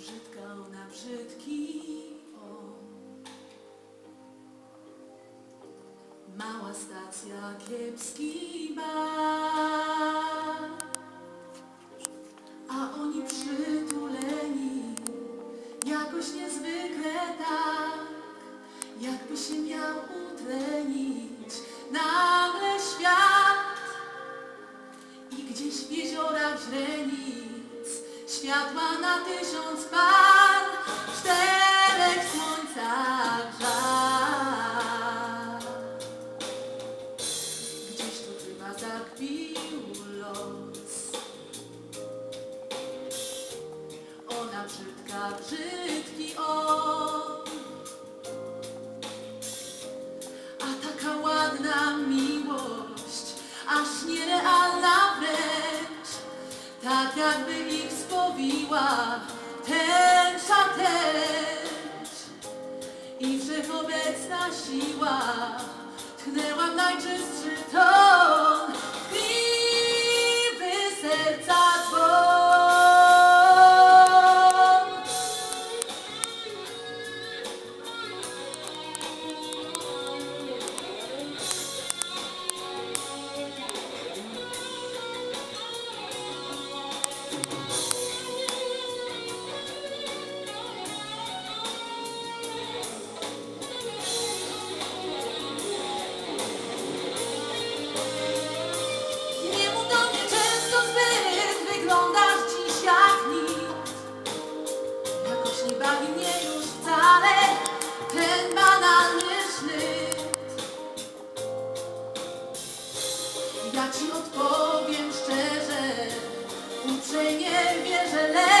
brzydka ona brzydki on. Mała stacja, kiepski bar, a oni przytuleni, jakoś niezwykle tak, jakby się miał utlenić nagle świat. I gdzieś w jeziorach źrenic światła na tysiąc. Brzydki on. A taka ładna miłość, aż nierealna wręcz. Tak jakby ich spowiła uprzejmie wierzę, lecz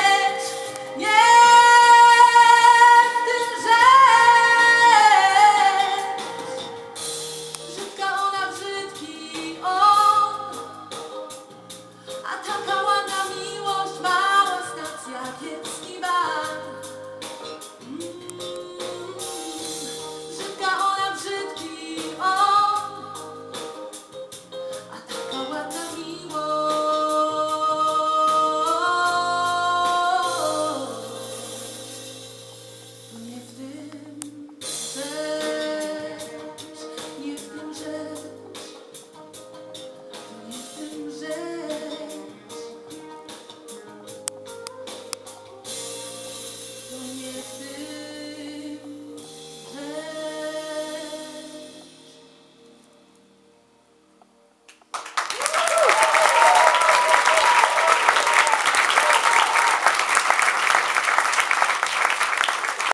miłość Nie w tym